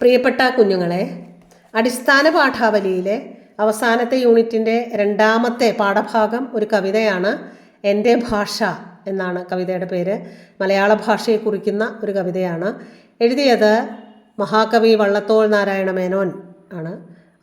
പ്രിയപ്പെട്ട കുഞ്ഞുങ്ങളെ അടിസ്ഥാന പാഠാവലിയിലെ അവസാനത്തെ യൂണിറ്റിന്റെ രണ്ടാമത്തെ പാഠഭാഗം ഒരു കവിതയാണ് എന്റെ ഭാഷ എന്നാണ് കവിതയുടെ പേര്. മലയാള ഭാഷയെ കുറിക്കുന്ന ഒരു കവിതയാണ്. എഴുതിയത് മഹാകവി വള്ളത്തോൾ നാരായണ മേനോൻ ആണ്.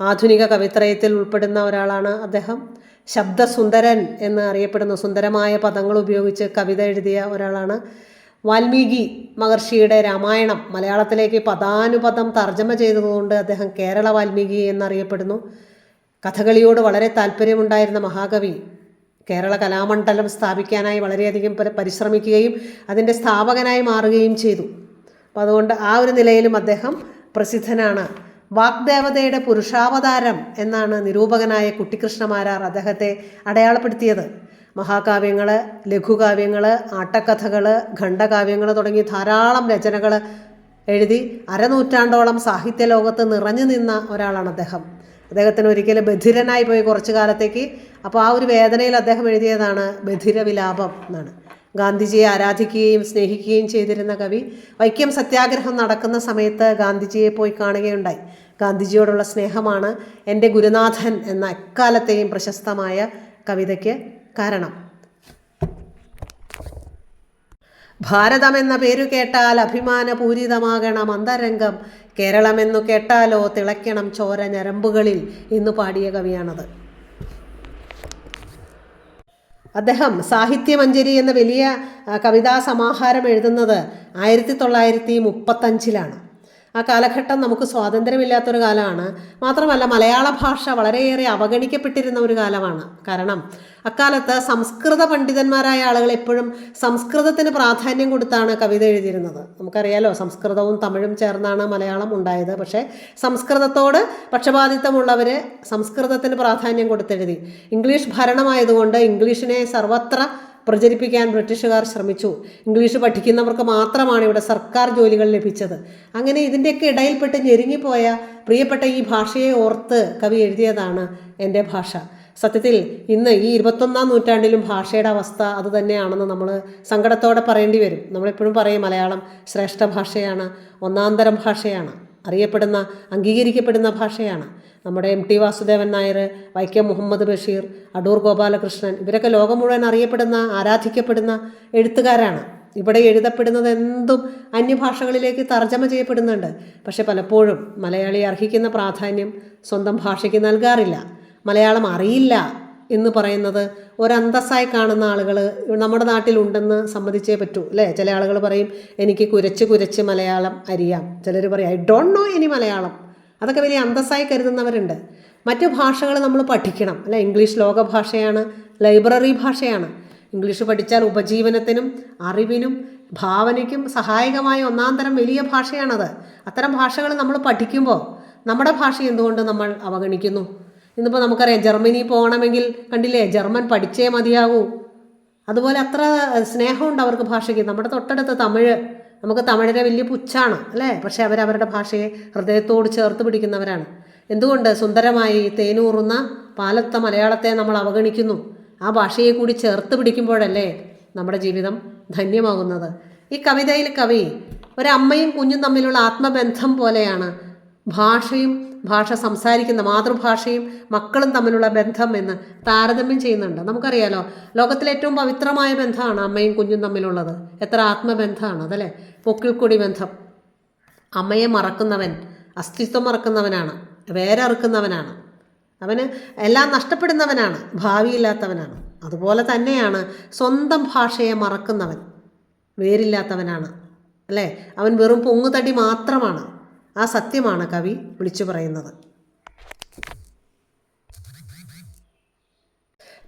ആധുനിക കവിത്രയത്തിൽ ഉൾപ്പെടുന്ന ഒരാളാണ് അദ്ദേഹം. ശബ്ദസുന്ദരൻ എന്ന് അറിയപ്പെടുന്ന സുന്ദരമായ പദങ്ങൾ ഉപയോഗിച്ച് കവിത എഴുതിയ ഒരാളാണ് വാൽമീകി മഹർഷിയുടെ രാമായണം മലയാളത്തിലേക്ക് പദാനുപദം തർജമ ചെയ്തതുകൊണ്ട് അദ്ദേഹം കേരള വാൽമീകി എന്നറിയപ്പെടുന്നു. കഥകളിയോട് വളരെ താല്പര്യമുണ്ടായിരുന്ന മഹാകവി കേരള കലാമണ്ഡലം സ്ഥാപിക്കാനായി വളരെയധികം പരി- പരിശ്രമിക്കുകയും അതിന്റെ സ്ഥാപകനായി മാറുകയും ചെയ്തു. അപ്പോൾ അതുകൊണ്ട് ആ ഒരു നിലയിലും അദ്ദേഹം പ്രസിദ്ധനാണ്. വാഗ്ദേവതയുടെ പുരുഷാവതാരം എന്നാണ് നിരൂപകനായ കുട്ടിക്കൃഷ്ണമാരാർ അദ്ദേഹത്തെ അടയാളപ്പെടുത്തിയത്. മഹാകാവ്യങ്ങൾ ലഘുകാവ്യങ്ങൾ ആട്ടക്കഥകൾ ഖണ്ഡകാവ്യങ്ങൾ തുടങ്ങി ധാരാളം രചനകൾ എഴുതി അരനൂറ്റാണ്ടോളം സാഹിത്യ ലോകത്ത് നിറഞ്ഞു നിന്ന ഒരാളാണ് അദ്ദേഹം. അദ്ദേഹത്തിന് ഒരിക്കലും ബധിരനായി പോയി കുറച്ചു കാലത്തേക്ക് അപ്പോൾ ആ ഒരു വേദനയിൽ അദ്ദേഹം എഴുതിയതാണ് ബധിരവിലാപം എന്നാണ്. ഗാന്ധിജിയെ ആരാധിക്കുകയും സ്നേഹിക്കുകയും ചെയ്തിരുന്ന കവി വൈക്കം സത്യാഗ്രഹം നടക്കുന്ന സമയത്ത് ഗാന്ധിജിയെ പോയി കാണുകയുണ്ടായി. ഗാന്ധിജിയോടുള്ള സ്നേഹമാണ് എന്റെ ഗുരുനാഥൻ എന്ന എക്കാലത്തെയും പ്രശസ്തമായ കവിതയ്ക്ക് കാരണം. ഭാരതം എന്ന പേരു കേട്ടാൽ അഭിമാനപൂരിതമാകണം അന്തരംഗം. കേരളമെന്നു കേട്ടാലോ തിളയ്ക്കണം ചോര ഞരമ്പുകളിൽ ഇന്ന് പാടിയ കവിയാണത്. അദ്ദേഹം സാഹിത്യമഞ്ജരി എന്ന വലിയ കവിതാ സമാഹാരം എഴുതുന്നത് ആയിരത്തി തൊള്ളായിരത്തി മുപ്പത്തഞ്ചിലാണ് ആ കാലഘട്ടം നമുക്ക് സ്വാതന്ത്ര്യമില്ലാത്തൊരു കാലമാണ്. മാത്രമല്ല മലയാള ഭാഷ വളരെയേറെ അവഗണിക്കപ്പെട്ടിരുന്ന ഒരു കാലമാണ്. കാരണം അക്കാലത്ത് സംസ്കൃത പണ്ഡിതന്മാരായ ആളുകൾ എപ്പോഴും സംസ്കൃതത്തിന് പ്രാധാന്യം കൊടുത്താണ് കവിത എഴുതിയിരുന്നത്. നമുക്കറിയാലോ സംസ്കൃതവും തമിഴും ചേർന്നാണ് മലയാളം ഉണ്ടായത്. പക്ഷേ സംസ്കൃതത്തോട് പക്ഷപാതിത്വമുള്ളവർ സംസ്കൃതത്തിന് പ്രാധാന്യം കൊടുത്തെഴുതി. ഇംഗ്ലീഷ് ഭരണമായതുകൊണ്ട് ഇംഗ്ലീഷിനെ സർവത്ര പ്രചരിപ്പിക്കാൻ ബ്രിട്ടീഷുകാർ ശ്രമിച്ചു. ഇംഗ്ലീഷ് പഠിക്കുന്നവർക്ക് മാത്രമാണ് ഇവിടെ സർക്കാർ ജോലികൾ ലഭിച്ചത്. അങ്ങനെ ഇതിന്റെയൊക്കെ ഇടയിൽപ്പെട്ട് ഞെരുങ്ങിപ്പോയ പ്രിയപ്പെട്ട ഈ ഭാഷയെ ഓർത്ത് കവി എഴുതിയതാണ് എന്റെ ഭാഷ. സത്യത്തിൽ ഇന്ന് ഈ ഇരുപത്തൊന്നാം നൂറ്റാണ്ടിലും ഭാഷയുടെ അവസ്ഥ അതുതന്നെയാണെന്ന് നമ്മൾ സങ്കടത്തോടെ പറയേണ്ടി വരും. നമ്മളെപ്പോഴും പറയും മലയാളം ശ്രേഷ്ഠ ഭാഷയാണ് ഒന്നാന്തരം ഭാഷയാണ് അറിയപ്പെടുന്ന അംഗീകരിക്കപ്പെടുന്ന ഭാഷയാണ്. നമ്മുടെ എം ടി വാസുദേവൻ നായർ വൈക്കം മുഹമ്മദ് ബഷീർ അടൂർ ഗോപാലകൃഷ്ണൻ ഇവരൊക്കെ ലോകം മുഴുവൻ അറിയപ്പെടുന്ന ആരാധിക്കപ്പെടുന്ന എഴുത്തുകാരാണ്. ഇവിടെ എഴുതപ്പെടുന്നത് എന്തും അന്യഭാഷകളിലേക്ക് തർജമ ചെയ്യപ്പെടുന്നുണ്ട്. പക്ഷെ പലപ്പോഴും മലയാളി അർഹിക്കുന്ന പ്രാധാന്യം സ്വന്തം ഭാഷയ്ക്ക് നൽകാറില്ല. മലയാളം അറിയില്ല എന്ന് പറയുന്നത് ഒരന്തസ്സായി കാണുന്ന ആളുകൾ നമ്മുടെ നാട്ടിലുണ്ടെന്ന് സമ്മതിച്ചേ പറ്റൂ അല്ലേ? ചില ആളുകൾ പറയും എനിക്ക് കുരച്ച് കുരച്ച് മലയാളം അറിയാം ചിലർ പറയും I don't know any Malayalam. അതൊക്കെ വലിയ അന്തസ്സായി കരുതുന്നവരുണ്ട്. മറ്റു ഭാഷകൾ നമ്മൾ പഠിക്കണം. അല്ലെ ഇംഗ്ലീഷ് ലോകഭാഷയാണ് ലൈബ്രറി ഭാഷയാണ്. ഇംഗ്ലീഷ് പഠിച്ചാൽ ഉപജീവനത്തിനും അറിവിനും ഭാവനയ്ക്കും സഹായകമായ ഒന്നാം തരം വലിയ ഭാഷയാണത്. അത്തരം ഭാഷകൾ നമ്മൾ പഠിക്കുമ്പോൾ നമ്മുടെ ഭാഷ എന്തുകൊണ്ട് നമ്മൾ അവഗണിക്കുന്നു? ഇന്നിപ്പോൾ നമുക്കറിയാം ജർമ്മനി പോകണമെങ്കിൽ കണ്ടില്ലേ ജർമ്മൻ പഠിച്ചേ മതിയാകൂ അതുപോലെ അത്ര സ്നേഹമുണ്ട് അവർക്ക് ഭാഷയ്ക്ക്. നമ്മുടെ തൊട്ടടുത്ത് തമിഴ് നമുക്ക് തമിഴരെ വലിയ പുച്ഛാണ് അല്ലേ? പക്ഷേ അവരവരുടെ ഭാഷയെ ഹൃദയത്തോട് ചേർത്ത് പിടിക്കുന്നവരാണ്. എന്തുകൊണ്ട് സുന്ദരമായി തേനൂറുന്ന പാലത്ത മലയാളത്തെ നമ്മൾ അവഗണിക്കുന്നു? ആ ഭാഷയെ കൂടി ചേർത്ത് പിടിക്കുമ്പോഴല്ലേ നമ്മുടെ ജീവിതം ധന്യമാകുന്നത്. ഈ കവിതയിൽ കവി ഒരമ്മയും കുഞ്ഞും തമ്മിലുള്ള ആത്മബന്ധം പോലെയാണ് ഭാഷയും ഭാഷ സംസാരിക്കുന്ന മാതൃഭാഷയും മക്കളും തമ്മിലുള്ള ബന്ധം എന്ന് താരതമ്യം ചെയ്യുന്നുണ്ട്. നമുക്കറിയാലോ ലോകത്തിലെ ഏറ്റവും പവിത്രമായ ബന്ധമാണ് അമ്മയും കുഞ്ഞും തമ്മിലുള്ളത്. എത്ര ആത്മബന്ധമാണ് അതല്ലേ? പൊക്കിൾക്കൊടി ബന്ധം. അമ്മയെ മറക്കുന്നവൻ അസ്തിത്വം മറക്കുന്നവനാണ് വേരറുക്കുന്നവനാണ് അവന് എല്ലാം നഷ്ടപ്പെടുന്നവനാണ് ഭാവിയില്ലാത്തവനാണ്. അതുപോലെ തന്നെയാണ് സ്വന്തം ഭാഷയെ മറക്കുന്നവൻ വേരില്ലാത്തവനാണ്. അല്ലേ? അവൻ വെറും പൊങ്ങുതടി മാത്രമാണ്. ആ സത്യമാണ് കവി വിളിച്ചു പറയുന്നത്.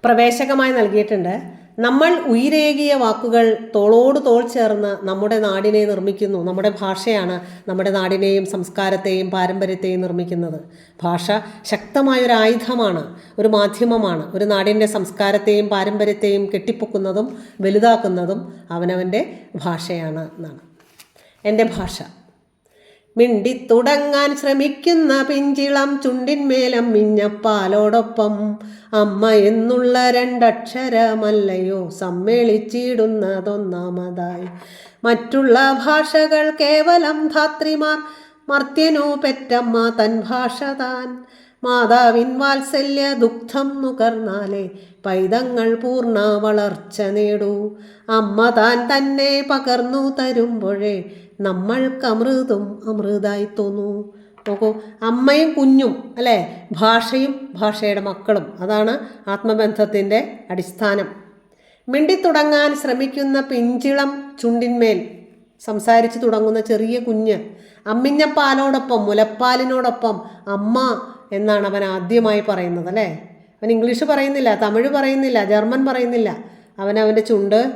പ്രവേശകമായി നൽകിയിട്ടുണ്ട് നമ്മൾ ഉയരേകിയ വാക്കുകൾ തോളോട് തോൾ ചേർന്ന് നമ്മുടെ നാടിനെ നിർമ്മിക്കുന്നു. നമ്മുടെ ഭാഷയാണ് നമ്മുടെ നാടിനെയും സംസ്കാരത്തെയും പാരമ്പര്യത്തെയും നിർമ്മിക്കുന്നത്. ഭാഷ ശക്തമായൊരു ആയുധമാണ് ഒരു മാധ്യമമാണ്. ഒരു നാടിന്റെ സംസ്കാരത്തെയും പാരമ്പര്യത്തെയും കെട്ടിപ്പൊക്കുന്നതും വലുതാക്കുന്നതും അവനവന്റെ ഭാഷയാണ് എന്നാണ്. എന്റെ ഭാഷ. മിണ്ടിത്തുടങ്ങാൻ ശ്രമിക്കുന്ന പിഞ്ചിളം ചുണ്ടിന്മേലം മിഞ്ഞപ്പാലോടൊപ്പം അമ്മ എന്നുള്ള രണ്ടക്ഷരമല്ലയോ സമ്മേളിച്ചിടുന്നതൊന്നാമതായി. മറ്റുള്ള ഭാഷകൾ കേവലം ധാത്രിമാർ മർത്യനോ പെറ്റമ്മ തൻ ഭാഷ താൻ. മാതാവിൻ വാത്സല്യ ദുഃഖം നുകർന്നാലേ പൈതങ്ങൾ പൂർണ വളർച്ച നേടൂ. അമ്മ താൻ തന്നെ പകർന്നു തരുമ്പോഴേ നമ്മൾക്ക് അമൃതും അമൃതായി തോന്നൂ. നോക്കൂ അമ്മയും കുഞ്ഞും അല്ലേ? ഭാഷയും ഭാഷയുടെ മക്കളും. അതാണ് ആത്മബന്ധത്തിന്റെ അടിസ്ഥാനം. മിണ്ടിത്തുടങ്ങാൻ ശ്രമിക്കുന്ന പിഞ്ചിളം ചുണ്ടിന്മേൽ സംസാരിച്ചു തുടങ്ങുന്ന ചെറിയ കുഞ്ഞ് അമ്മിഞ്ഞപ്പാലോടൊപ്പം മുലപ്പാലിനോടൊപ്പം അമ്മ എന്നാണ് അവൻ ആദ്യമായി പറയുന്നത് അല്ലേ? അവൻ ഇംഗ്ലീഷ് പറയുന്നില്ല തമിഴ് പറയുന്നില്ല ജർമ്മൻ പറയുന്നില്ല. അവൻ അവന്റെ ചുണ്ട്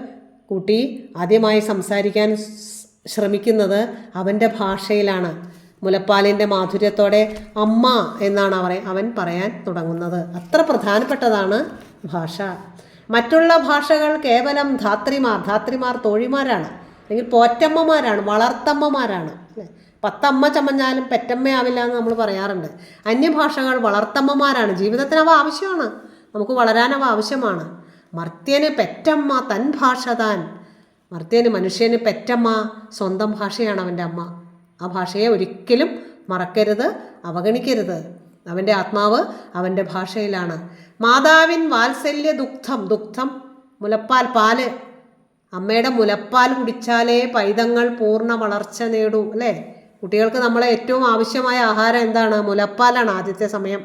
കൂട്ടി ആദ്യമായി സംസാരിക്കാൻ ശ്രമിക്കുന്നത് അവന്റെ ഭാഷയിലാണ്. മുലപ്പാലിന്റെ മാധുര്യത്തോടെ അമ്മ എന്നാണ് അവരെ അവൻ പറയാൻ തുടങ്ങുന്നത്. അത്ര പ്രധാനപ്പെട്ടതാണ് ഭാഷ. മറ്റുള്ള ഭാഷകൾ കേവലം ധാത്രിമാർ ധാത്രിമാർ തോഴിമാരാണ്. അല്ലെങ്കിൽ പോറ്റമ്മമാരാണ് വളർത്തമ്മമാരാണ്. പത്തമ്മ ചമഞ്ഞാലും പെറ്റമ്മയാവില്ല എന്ന് നമ്മൾ പറയാറുണ്ട്. അന്യഭാഷകൾ വളർത്തമ്മമാരാണ്. ജീവിതത്തിന് അവ ആവശ്യമാണ്. നമുക്ക് വളരാനവ ആവശ്യമാണ്. മർത്യന് പെറ്റമ്മ തൻ ഭാഷ താൻ. മർത്യന് മനുഷ്യന് പെറ്റമ്മ സ്വന്തം ഭാഷയാണ് അവന്റെ അമ്മ. ആ ഭാഷയെ ഒരിക്കലും മറക്കരുത് അവഗണിക്കരുത്. അവന്റെ ആത്മാവ് അവന്റെ ഭാഷയിലാണ്. മാതാവിൻ വാത്സല്യ ദുഗ്ധം ദുഗ്ധം മുലപ്പാൽ പാൽ. അമ്മയുടെ മുലപ്പാൽ കുടിച്ചാലേ പൈതങ്ങൾ പൂർണ വളർച്ച നേടൂ അല്ലേ? കുട്ടികൾക്ക് നമ്മളെ ഏറ്റവും ആവശ്യമായ ആഹാരം എന്താണ്? മുലപ്പാലാണ് ആദ്യത്തെ സമയം.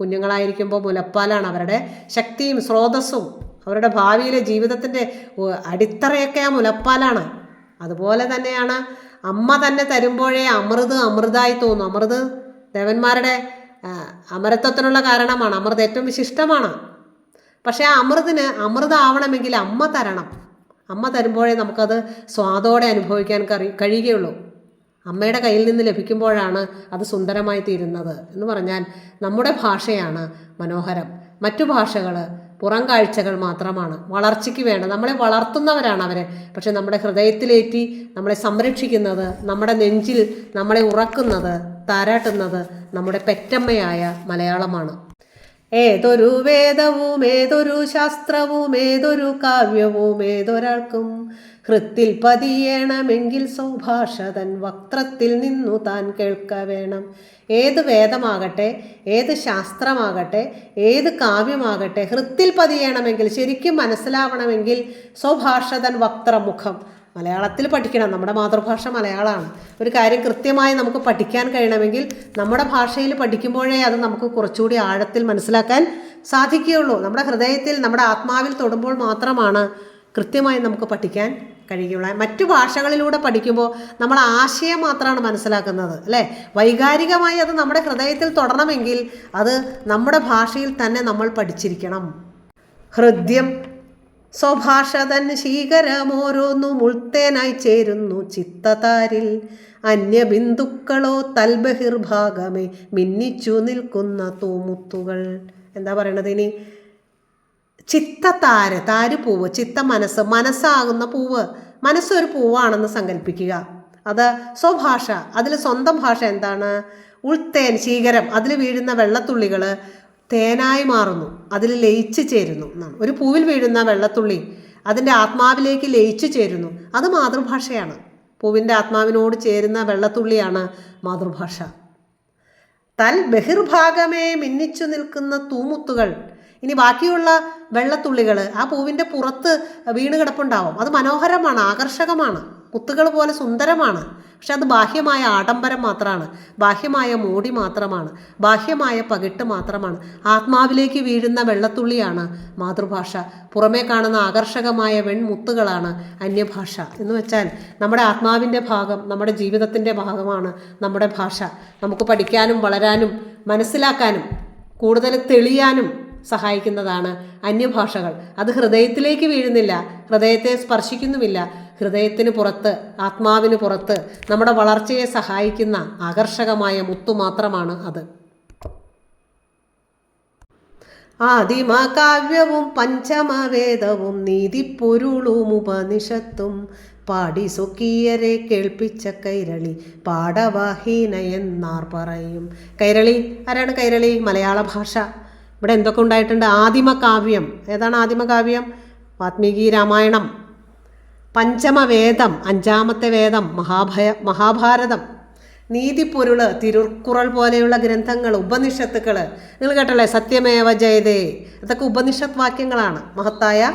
കുഞ്ഞുങ്ങളായിരിക്കുമ്പോൾ മുലപ്പാലാണ് അവരുടെ ശക്തിയും സ്രോതസ്സും. അവരുടെ ഭാവിയിലെ ജീവിതത്തിന്റെ അടിത്തറയൊക്കെ ആ മുലപ്പാലാണ്. അതുപോലെ തന്നെയാണ് അമ്മ തന്നെ തരുമ്പോഴേ അമൃത് അമൃതായി തോന്നും. അമൃത് ദേവന്മാരുടെ അമരത്വത്തിനുള്ള കാരണമാണ്. അമൃത് ഏറ്റവും വിശിഷ്ടമാണ്. പക്ഷേ ആ അമൃതിന് അമൃതാവണമെങ്കിൽ അമ്മ തരണം. അമ്മ തരുമ്പോഴേ നമുക്കത് സ്വാദോടെ അനുഭവിക്കാൻ കറി കഴിയുകയുള്ളൂ. അമ്മയുടെ കയ്യിൽ നിന്ന് ലഭിക്കുമ്പോഴാണ് അത് സുന്ദരമായി തീരുന്നത് എന്ന് പറഞ്ഞാൽ നമ്മുടെ ഭാഷയാണ് മനോഹരം. മറ്റു ഭാഷകൾ പുറം കാഴ്ചകൾ മാത്രമാണ്. വളർച്ചയ്ക്ക് വേണ്ട. നമ്മളെ വളർത്തുന്നവരാണ് അവരെ. പക്ഷെ നമ്മുടെ ഹൃദയത്തിലേറ്റി നമ്മളെ സംരക്ഷിക്കുന്നത് നമ്മുടെ നെഞ്ചിൽ നമ്മളെ ഉറക്കുന്നത് താരാട്ടുന്നത് നമ്മുടെ പെറ്റമ്മയായ മലയാളമാണ്. ഏതൊരു വേദവും ഏതൊരു ശാസ്ത്രവും ഏതൊരു കാവ്യവും ഏതൊരാൾക്കും ഹൃത്തിൽ പതിയണമെങ്കിൽ സൗഭാഷതൻ വക്രത്തിൽ നിന്നു താൻ കേൾക്ക വേണം. ഏത് വേദമാകട്ടെ ഏത് ശാസ്ത്രമാകട്ടെ ഏത് കാവ്യമാകട്ടെ ഹൃത്തിൽ പതിയണമെങ്കിൽ ശരിക്കും മനസ്സിലാവണമെങ്കിൽ സ്വഭാഷതൻ വക്രമുഖം മലയാളത്തിൽ പഠിക്കണം. നമ്മുടെ മാതൃഭാഷ മലയാളമാണ്. ഒരു കാര്യം കൃത്യമായി നമുക്ക് പഠിക്കാൻ കഴിയണമെങ്കിൽ നമ്മുടെ ഭാഷയിൽ പഠിക്കുമ്പോഴേ അത് നമുക്ക് കുറച്ചുകൂടി ആഴത്തിൽ മനസ്സിലാക്കാൻ സാധിക്കുകയുള്ളൂ. നമ്മുടെ ഹൃദയത്തിൽ നമ്മുടെ ആത്മാവിൽ തൊടുമ്പോൾ മാത്രമാണ് കൃത്യമായി നമുക്ക് പഠിക്കാൻ കഴിയുകയുള്ളൂ മറ്റു ഭാഷകളിലൂടെ പഠിക്കുമ്പോൾ നമ്മൾ ആശയം മാത്രമാണ് മനസ്സിലാക്കുന്നത് അല്ലേ? വൈകാരികമായി അത് നമ്മുടെ ഹൃദയത്തിൽ തുടരണമെങ്കിൽ അത് നമ്മുടെ ഭാഷയിൽ തന്നെ നമ്മൾ പഠിച്ചിരിക്കണം. ഹൃദ്യം സ്വഭാഷതൻ ശീകരമോരോന്നു മുൾത്തേനായി ചേരുന്നു ചിത്തതാരിൽ. അന്യബിന്ദുക്കളോ തൽബഹിർഭാഗമേ മിന്നിച്ചു നിൽക്കുന്ന തൂമുത്തുകൾ. എന്താ പറയണത് ഇനി? ചിത്തത്താര് താര് പൂവ് ചിത്ത മനസ്സ് മനസ്സാകുന്ന പൂവ്. മനസ്സൊരു പൂവാണെന്ന് സങ്കല്പിക്കുക. അത് സ്വഭാഷ. അതിൽ സ്വന്തം ഭാഷ എന്താണ്? ഉൾത്തേൻ ശീകരം. അതിൽ വീഴുന്ന വെള്ളത്തുള്ളികൾ തേനായി മാറുന്നു. അതിൽ ലയിച്ചു ചേരുന്നു എന്നാണ്. ഒരു പൂവിൽ വീഴുന്ന വെള്ളത്തുള്ളി അതിന്റെ ആത്മാവിലേക്ക് ലയിച്ചു ചേരുന്നു. അത് മാതൃഭാഷയാണ്. പൂവിന്റെ ആത്മാവിനോട് ചേരുന്ന വെള്ളത്തുള്ളിയാണ് മാതൃഭാഷ. തൽ ബഹിർഭാഗമേ മിന്നിച്ചു നിൽക്കുന്ന തൂമുത്തുകൾ. ഇനി ബാക്കിയുള്ള വെള്ളത്തുള്ളികൾ ആ പൂവിന്റെ പുറത്ത് വീണ് കിടപ്പുണ്ടാവും. അത് മനോഹരമാണ് ആകർഷകമാണ്. മുത്തുകൾ പോലെ സുന്ദരമാണ്. പക്ഷെ അത് ബാഹ്യമായ ആഡംബരം മാത്രമാണ് ബാഹ്യമായ മോടി മാത്രമാണ്. ബാഹ്യമായ പകിട്ട് മാത്രമാണ്. ആത്മാവിലേക്ക് വീഴുന്ന വെള്ളത്തുള്ളിയാണ് മാതൃഭാഷ. പുറമേ കാണുന്ന ആകർഷകമായ വെൺമുത്തുകളാണ് അന്യഭാഷ. എന്ന് വെച്ചാൽ നമ്മുടെ ആത്മാവിന്റെ ഭാഗം നമ്മുടെ ജീവിതത്തിന്റെ ഭാഗമാണ് നമ്മുടെ ഭാഷ. നമുക്ക് പഠിക്കാനും വളരാനും മനസ്സിലാക്കാനും കൂടുതൽ തെളിയാനും സഹായിക്കുന്നതാണ് അന്യഭാഷകൾ. അത് ഹൃദയത്തിലേക്ക് വീഴുന്നില്ല ഹൃദയത്തെ സ്പർശിക്കുന്നുമില്ല. ഹൃദയത്തിന് പുറത്ത് ആത്മാവിന് പുറത്ത് നമ്മുടെ വളർച്ചയെ സഹായിക്കുന്ന ആകർഷകമായ മുത്തു മാത്രമാണ് അത്. ആദിമ കാവ്യവും പഞ്ചമവേദവും നീതിപ്പൊരുളും ഉപനിഷത്തും പാടി സ്വക്കീയരെ കേൾപ്പിച്ച കൈരളി പാടവാഹീന എന്നാർ പറയും. കൈരളി ആരാണ് കൈരളി? മലയാള ഭാഷ. ഇവിടെ എന്തൊക്കെ ഉണ്ടായിട്ടുണ്ട്? ആദിമകാവ്യം. ഏതാണ് ആദിമകാവ്യം? വാത്മീകി രാമായണം. പഞ്ചമവേദം അഞ്ചാമത്തെ വേദം മഹാഭയ മഹാഭാരതം. നീതിപ്പൊരുൾ തിരുക്കുറൾ പോലെയുള്ള ഗ്രന്ഥങ്ങൾ ഉപനിഷത്തുക്കൾ നിങ്ങൾ കേട്ടല്ലേ? സത്യമേവ ജയതേ. ഇതൊക്കെ ഉപനിഷത്ത് വാക്യങ്ങളാണ് മഹത്തായ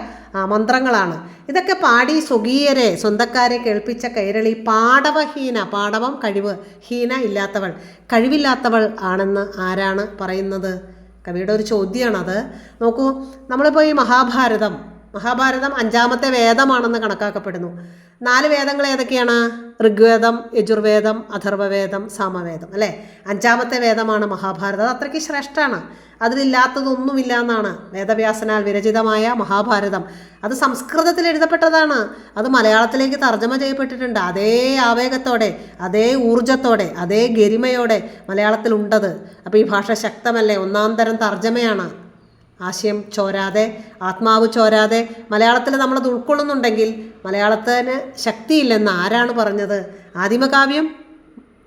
മന്ത്രങ്ങളാണ്. ഇതൊക്കെ പാടി സ്വകീയരെ സ്വന്തക്കാരെ കേൾപ്പിച്ച കൈരളി പാടവഹീന. പാടവം കഴിവ് ഹീന ഇല്ലാത്തവൾ. കഴിവില്ലാത്തവൾ ആണെന്ന് ആരാണ് പറയുന്നത്? കവിയുടെ ഒരു ചോദ്യമാണത്. നോക്കൂ നമ്മളിപ്പോൾ ഈ മഹാഭാരതം മഹാഭാരതം അഞ്ചാമത്തെ വേദമാണെന്ന് കണക്കാക്കപ്പെടുന്നു. നാല് വേദങ്ങൾ ഏതൊക്കെയാണ്? ഋഗ്വേദം യജുർവേദം അഥർവവേദം സാമവേദം അല്ലേ? അഞ്ചാമത്തെ വേദമാണ് മഹാഭാരതം. അത് അത്രയ്ക്ക് ശ്രേഷ്ഠമാണ് അതിലില്ലാത്തതൊന്നുമില്ല എന്നാണ് വേദവ്യാസനാൽ വിരചിതമായ മഹാഭാരതം. അത് സംസ്കൃതത്തിൽ എഴുതപ്പെട്ടതാണ്. അത് മലയാളത്തിലേക്ക് തർജമ ചെയ്യപ്പെട്ടിട്ടുണ്ട്. അതേ ആവേഗത്തോടെ അതേ ഊർജത്തോടെ അതേ ഗരിമയോടെ മലയാളത്തിൽ മലയാളത്തിലുണ്ടത് അപ്പോൾ ഈ ഭാഷ ശക്തമല്ലേ? ഒന്നാം തരം തർജമയാണ്. ആശയം ചോരാതെ ആത്മാവ് ചോരാതെ മലയാളത്തിൽ നമ്മളത് ഉൾക്കൊള്ളുന്നുണ്ടെങ്കിൽ മലയാളത്തിന് ശക്തിയില്ലെന്ന് ആരാണ് പറഞ്ഞത്? ആദിമകാവ്യം